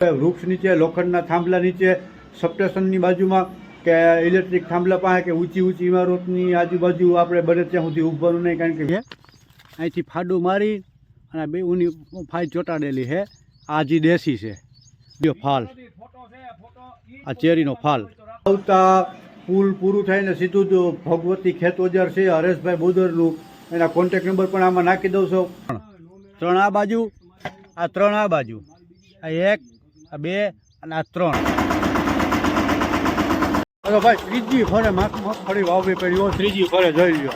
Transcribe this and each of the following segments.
વૃક્ષ નીચે લોખંડના થાંભલા નીચે સબસ્ટેશનની બાજુમાં કે ઇલેક્ટ્રિક થાંભલા પાસે કે ઊંચી ઊંચી ઇમારતની આજુબાજુ આપણે બને ત્યાં સુધી ઊભવાનું નહીં કારણ કે અહીંથી ફાડું મારી અને બે ઊની ફાઈ ચોંટાડેલી છે આ જે દેશી છે. જો ફાલ. આ ચેરીનો ફાલ. આવતા પુલ પૂરું થઈને સીધું જ ભગવતી ખેતોજર છે હરેશભાઈ બોદરનું. એના કોન્ટેક નંબર પણ આમાં નાખી દઉં છું. ત્રણ આ બાજુ. આ ત્રણ આ બાજુ. આ એક આ બે અને આ ત્રણ. અરે ભાઈ, ત્રીજી ફરે મગફળી વાવવી પડી ત્રીજી ફરે જોઈ લો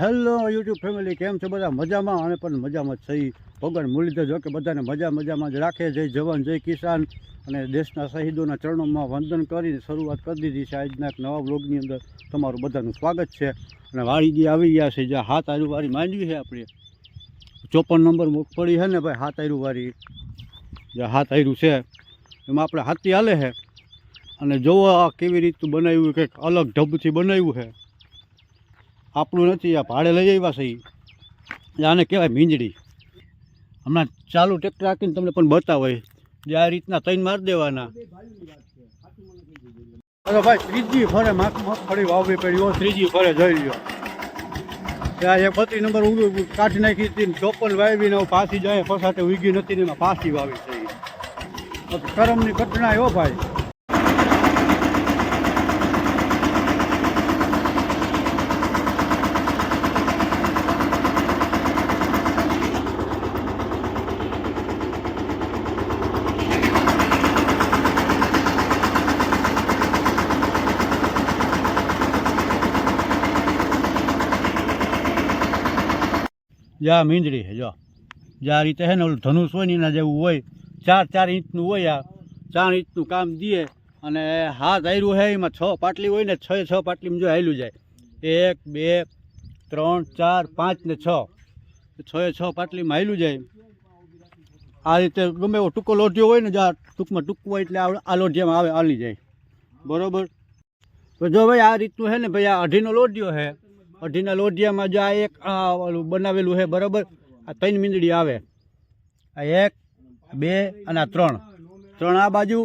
હેલો યુટ્યુબ ફેમિલી, કેમ છો બધા? મજામાં? અને પણ મજામાં જ થઈ ભગવાન મુરલીધર જો કે બધાને મજા મજામાં જ રાખે જય જવાન, જય કિસાન. અને દેશના શહીદોના ચરણોમાં વંદન કરીને શરૂઆત કરી દીધી છે. આજના નવા બ્લોગની અંદર તમારું બધાનું સ્વાગત છે. અને વાળી જે આવી ગયા છે. જ્યાં હાથ આરુવારી માંડવી છે આપણી. ચોપન નંબર મગફળી છે ને ભાઈ, હાથ વાળી જે હાથ આયરું છે, એમાં આપણે હાથી હાલે છે. અને જોવો આ કેવી રીતનું બનાવ્યું, કંઈક અલગ ઢબથી બનાવ્યું છે. આપણું નથી, આ ભાડે લઈ આવ્યા છે. આને કહેવાય મીંજડી. હમણાં ચાલુ ટ્રેક્ટર રાખીને તમને પણ બતાવે જે આ રીતના તૈન મારી દેવાના. ભાઈ, ત્રીજી ફરે મગફળી વાવવી પડી ત્રીજી ફરે, જોઈ લ્યો. ત્યાં એ બત્રી નંબર ઊંઘી કાઢી નાખી હતી ને ચોપન વાવીને હવે પાછી જાય પછાટે ઉગી નથી ને એમાં ફાંસી વાવી થઈ. કરમની ઘટના એવો ભાઈ જા મીંદડી છે જો. જ્યાં રીતે છે ને ઓલું ધનુષ હોય ને એના જેવું હોય. ચાર ચાર ઇંચનું હોય આ. ચાર ઇંચનું કામ દીએ અને હાથ આયરું છે એમાં છ પાટલી હોય ને છ છ પાટલીમાં જો હાલ્યું જાય. એક, બે, ત્રણ, ચાર, પાંચ ને છ. છ છ પાટલીમાં હાયલું જાય. આ રીતે ગમે એવો ટૂંકો લોઢિયો હોય ને જો આ ટૂંકમાં ટૂંકું હોય એટલે આ લોઢિયામાં આવે આલી જાય. બરોબર? તો જો ભાઈ આ રીતનું છે ને ભાઈ આ અઢીનો લોઢિયો છે અઢીના લોઢિયામાં જો આ એક ઓલું બનાવેલું છે, બરાબર? આ ત્રણ મીંદડી આવે. આ એક બે અને આ ત્રણ. ત્રણ આ બાજુ,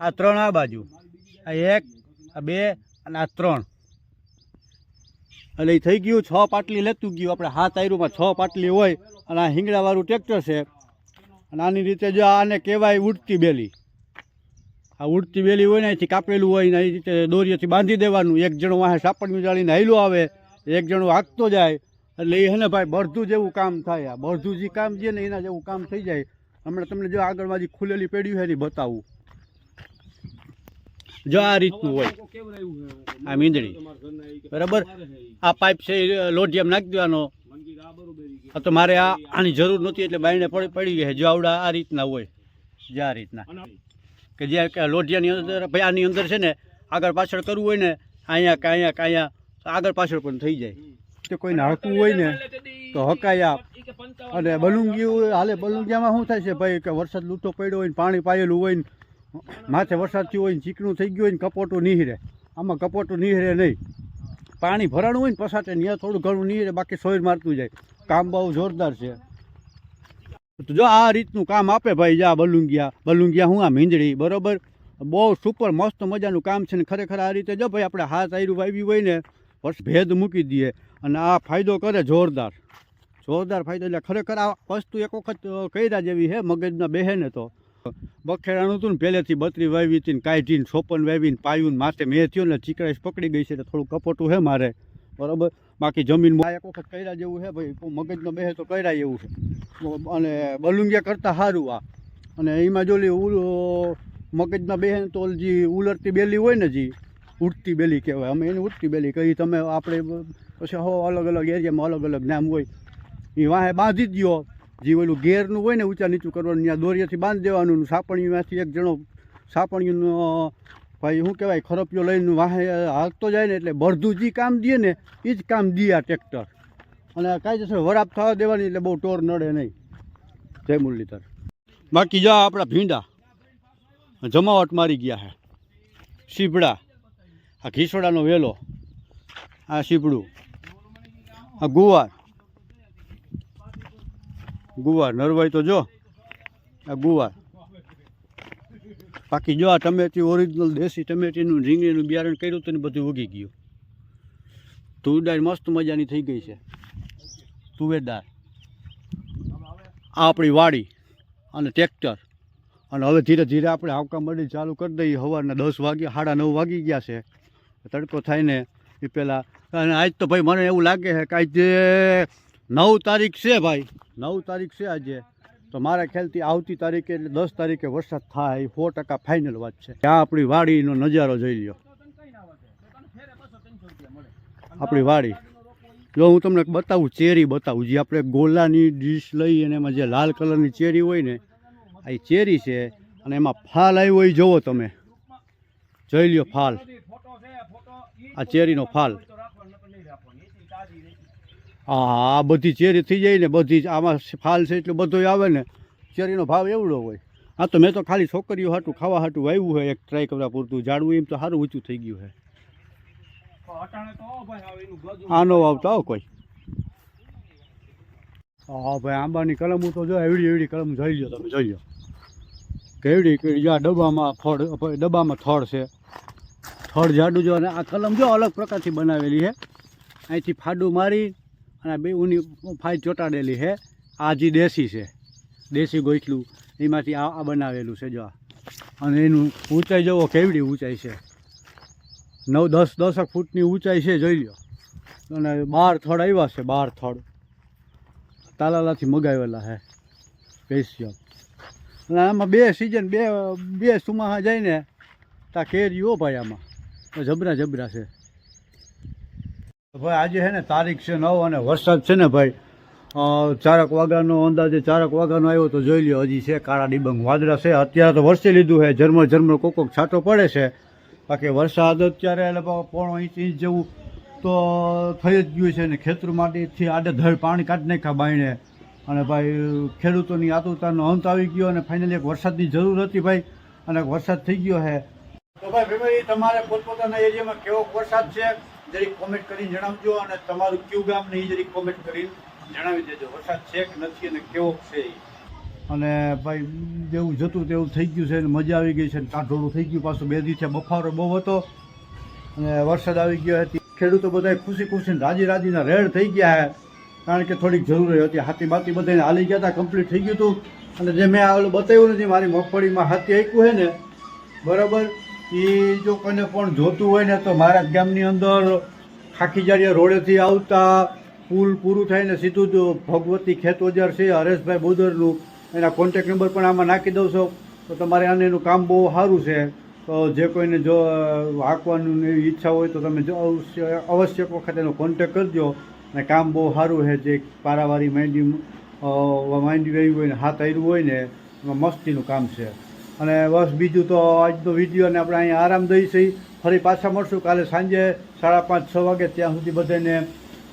આ ત્રણ આ બાજુ. આ એક, આ બે અને આ ત્રણ. એટલે એ થઈ ગયું, છ પાટલી લેતું ગયું. આપણે હાથ આયરુમાં છ પાટલી હોય અને આ હિંગડાવાળું ટ્રેક્ટર છે. અને આની રીતે જો આને કહેવાય ઉડતી બેલી. આ ઉડતી બેલી હોય ને, અહીંથી કાપેલું હોય ને, એ રીતે દોરીએથી બાંધી દેવાનું. એક જણો વાહે સાપડ ઉજાળીને હાઈલું આવે. એક જણો હાંકતો જાય, એટલે એ ભાઈ બળધું જેવું કામ થાય આ. બળધું જે કામ છે ને એના જેવું કામ થઈ જાય. હમણાં તમને જો આગળમાં જે ખુલેલી પેઢી હોય ને બતાવું. જો આ રીતનું હોય. આ મીંદડી. બરાબર? આ પાઇપ છે લોઢિયામ નાખી દેવાનો. તો મારે આ આની જરૂર નહોતી એટલે બાયણે પડી ગઈ જો આવડા આ રીતના હોય. જે આ રીતના. કે જે લોઢિયાની અંદર, ભાઈ આની અંદર છે ને આગળ પાછળ કરવું હોય ને અહીંયા કે અહીંયા આગળ પાછળ પણ થઈ જાય. કે કોઈને હકવું હોય ને તો હકાયા અને બલુંગીયું હાલે બલુંગિયામાં શું થાય છે ભાઈ કે વરસાદ લૂંટો પડ્યો હોય ને પાણી પાયેલું હોય ને માથે વરસાદ થયો હોય ને ચીકણું થઈ ગયું હોય ને કપોટું નીહરે. આમાં કપોટું નીહરે નહીં. પાણી ભરાણું હોય ને પસાટે ત્યાં થોડું ઘણું નીહરે બાકી સોયર મારતું જાય. કામ બહુ જોરદાર છે. તો જો આ રીતનું કામ આપે ભાઈ જા બલુંગિયા. બલુંગિયા હું આ મીંજળી બરોબર? બહુ સુપર મસ્ત મજાનું કામ છે ને ખરેખર આ રીતે જો ભાઈ આપણે હાથ આયરું વાવી હોય ને વર્ષ ભેદ મૂકી દઈએ અને આ ફાયદો કરે જોરદાર. જોરદાર ફાયદો એટલે ખરેખર આ વસ્તુ એક વખત કર્યા જેવી છે, મગજના બહેને તો. બખેરાનું હતું ને પહેલેથી બત્રી વાવી હતી ને કાઢીને સોપન વાવીને પાયું માથે મેં થયો ને ચીકડાઈશ પકડી ગઈ છે એટલે થોડું કપોટું છે મારે. બરાબર? બાકી જમીનમાં એક વખત કર્યા જેવું છે ભાઈ મગજનો બેહે તો કર્યા એવું છે. અને બલુંગિયા કરતાં સારું આ. અને એમાં ઉલ મગજમાં બહેન તો જે ઉલરતી બેલી હોય ને જે ઉડતી બેલી કહેવાય. અમે એને ઉડતી બેલી કહી તમે આપણે પછી હો, અલગ અલગ એરિયામાં અલગ અલગ નામ હોય. એ વાહે બાંધી જ દો જે ઓલું ઘેરનું હોય ને ઊંચા નીચું કરવાનું, ત્યાં દોરીયાથી બાંધી દેવાનું સાપણીમાંથી એક જણો સાપણીનો ભાઈ શું કહેવાય, ખરપિયો લઈને વાહે હાલતો જાય ને એટલે બળધું જે કામ દે ને એ જ કામ દે આ ટ્રેક્ટર. અને કાયદેસર વરાપ થવા દેવાની એટલે બહુ ટોર નડે નહીં. જય મુરલીધર. બાકી જા આપણા ભીંડા. જમાવટ મારી ગયા હે. સીપડા આ ઘીસોડાનો વેલો, આ સીપડું આ ગુવાર. ગુવાર નરવાઈ તો જો, આ ગુવાર. બાકી જો આ ટમેટી ઓરિજિનલ દેશી ટમેટીનું રીંગણીનું બિયારણ કર્યું તું બધું ઉગી ગયું. તુવેરદાર મસ્ત મજાની થઈ ગઈ છે. તુવેરદાર આ આપણી વાડી અને ટ્રેક્ટર અને હવે ધીરે ધીરે આપણે આવકા મળી ચાલુ કરી દઈએ. સવારના દસ વાગ્યા, સાડા નવ વાગી ગયા છે. તડકો થાય ને એ પહેલાં અને આજ તો ભાઈ મને એવું લાગે છે કે આજે નવ તારીખ છે ભાઈ, નવ તારીખ છે આજે. તો મારા ખ્યાલથી આવતી તારીખે એટલે દસ તારીખે વરસાદ થાય એ સો ટકા ફાઇનલ વાત છે. આ આપણી વાડીનો નજારો જોઈ લ્યો. આપણી વાડી. જો હું તમને બતાવું, ચેરી બતાવું. જે આપણે ગોલાની ડીશ લઈ અને એમાં જે લાલ કલરની ચેરી હોય ને, આ ચેરી છે અને એમાં ફાલ આવ્યો હોય જુઓ તમે. જોઈ લ્યો ફાલ. આ ચેરીનો ફાલ. હા આ બધી ચેરી થઈ જાય ને બધી આમાં ફાલ છે એટલે બધો આવે ને ચેરીનો ભાવ એવડો હોય. હા તો મેં તો ખાલી છોકરીઓ હાટું ખાવા હાટું વાવ્યું હોય એક ટ્રાય કરવા પૂરતું ઝાડવું એમ તો સારું ઊંચું થઈ ગયું છે આનો વાવતો આવો કોઈ. હા ભાઈ આંબાની કલમ તો જો એવડી એવડી કલમ જોઈ લો તમે જોઈ લો કેવડી કેવડી જો આ ડબ્બામાં ફળ ડબ્બામાં થળ છે. થડ જાડું જો અને આ કલમ જો અલગ પ્રકારથી બનાવેલી છે અહીંથી ફાડું મારી અને બે ઊની ફાઈ ચોંટાડેલી છે આ જે દેશી છે, દેશી ગોઈટલું એમાંથી આ આ બનાવેલું છે જો. અને એનું ઊંચાઈ જવો કેવડી ઊંચાઈ છે. નવ દસ દસક ફૂટની ઊંચાઈ છે, જોઈ લો અને બાર થડ આવ્યા છે, બાર થડ. તાલાલાથી મગાવેલા છે સ્પેશિયલ અને આમાં બે સિઝન બે બે સુમાહા જઈને તા કેરીઓ ભાઈ આમાં. જબરા જબરા છે. ભાઈ, આજે છે ને તારીખ છે નવ અને વરસાદ છે ને ભાઈ ચારક વાગ્યાનો અંદાજે ચારક વાગ્યાનો આવ્યો તો જોઈ લ્યો, હજી છે કાળા ડિબંગ વાદળા છે. અત્યારે તો વરસી લીધું છે, ઝરમર ઝરમર કોક કોક છાંટો પડે છે. બાકી વરસાદ અત્યારે એટલે પોણો ઇંચ ઇંચ જેવું તો થઈ જ ગયું છે ને ખેતરમાંથી આડેધડ પાણી કાઢી નાખ્યા બાયણે. અને ભાઈ, ખેડૂતોની આતુરતાનો અંત આવી ગયો અને ફાઇનલી એક વરસાદની જરૂર હતી ભાઈ, અને વરસાદ થઈ ગયો છે. તો ભાઈ ભાઈ તમારે પોતપોતાના એરિયામાં કેવો વરસાદ છે? જરીક કોમેન્ટ કરીને જણાવજો અને તમારું કયું ગામ ને એ જરીક કોમેન્ટ કરીને જણાવી દેજો. વરસાદ છે કે નથી અને કેવો છે. અને ભાઈ, જેવું જતું તેવું થઈ ગયું છે અને મજા આવી ગઈ છે અને કાંઠોળું થઈ ગયું. પાછું બે દિવસે બફારો બહુ હતો અને વરસાદ આવી ગયો હતી. ખેડૂતો બધા ખુશી ખુશી રાજી રાજીના રેડ થઈ ગયા છે કારણ કે થોડીક જરૂર હતી. હાથી બાતી બધાને હાલી ગયા હતા કમ્પ્લીટ થઈ ગયું હતું. અને જે મેં આવેલું બતાવ્યું નથી, મારી મગફળીમાં હાથી આપ્યું છે ને, બરાબર? એ જો કોઈને પણ જોતું હોય ને તો મારા ગામની અંદર ખાખીજારિયા રોડેથી આવતા, પુલ પૂરું થાય ને સીધું જ ભગવતી ખેતઓજાર છે, હરેશભાઈ બોદરનું. એના કોન્ટેક નંબર પણ આમાં નાખી દઉં છો. તો તમારે આને એનું કામ બહુ સારું છે. તો જે કોઈને જો હાંકવાનું એવી ઈચ્છા હોય તો તમે જો અવશ્ય અવશ્ય વખત એનો કોન્ટેક કરજો. અને કામ બહુ સારું છે, જે પારાવારી માંડી માંડી આવ્યું હોય ને, હાથ આવ્યું હોય ને, એમાં મસ્તીનું કામ છે. અને બસ બીજું તો આજનો વીડિયો અને આપણે અહીંયા આરામ દઈ ફરી પાછા મળશું કાલે સાંજે સાડા પાંચ, છ વાગે ત્યાં સુધી બધાને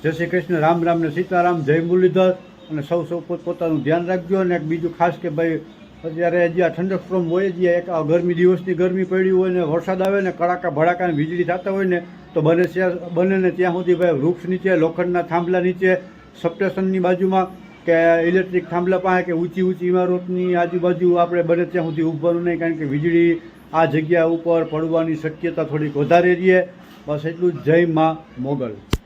જય શ્રી કૃષ્ણ, રામ રામ ને સીતારામ, જય મુરલીધર. અને સૌ સૌ પોત પોતાનું ધ્યાન રાખજો. અને બીજું ખાસ કે ભાઈ, અત્યારે હજી આ ઠંડક ફ્રોમ હોય જ એક આ ગરમી, દિવસની ગરમી પડી હોય ને વરસાદ આવે ને કડાકા ભડાકાને વીજળી થતા હોય ને, તો બને ત્યાં બને ને ત્યાં સુધી ભાઈ વૃક્ષ નીચે, લોખંડના થાંભલા નીચે સબસ્ટેશનની બાજુમાં કે ઇલેક્ટ્રિક થાંભલા પાસે કે ઊંચી ઊંચી ઇમારતની આજુબાજુ આપણે બને ત્યાં સુધી ઊભવાનું નહીં, કારણ કે વીજળી આ જગ્યા ઉપર પડવાની શક્યતા થોડીક વધારે રહીએ બસ એટલું જય માં મોગલ.